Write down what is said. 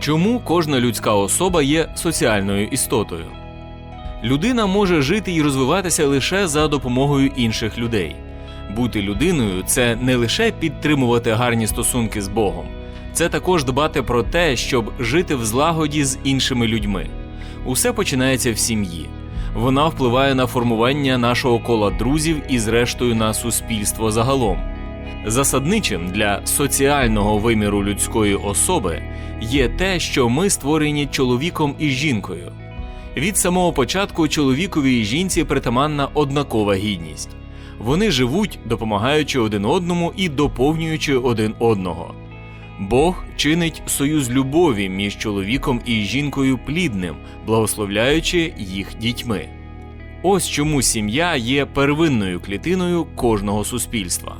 Чому кожна людська особа є соціальною істотою? Людина може жити і розвиватися лише за допомогою інших людей. Бути людиною це не лише підтримувати гарні стосунки з Богом, це також дбати про те, щоб жити в злагоді з іншими людьми. Усе починається в сім'ї. Вона впливає на формування нашого кола друзів і, зрештою, на суспільство загалом. Засадничим для соціального виміру людської особи є те, що ми створені чоловіком і жінкою. Від самого початку чоловікові і жінці притаманна однакова гідність. Вони живуть, допомагаючи один одному і доповнюючи один одного. Бог чинить союз любові між чоловіком і жінкою плідним, благословляючи їх дітьми. Ось чому сім'я є первинною клітиною кожного суспільства.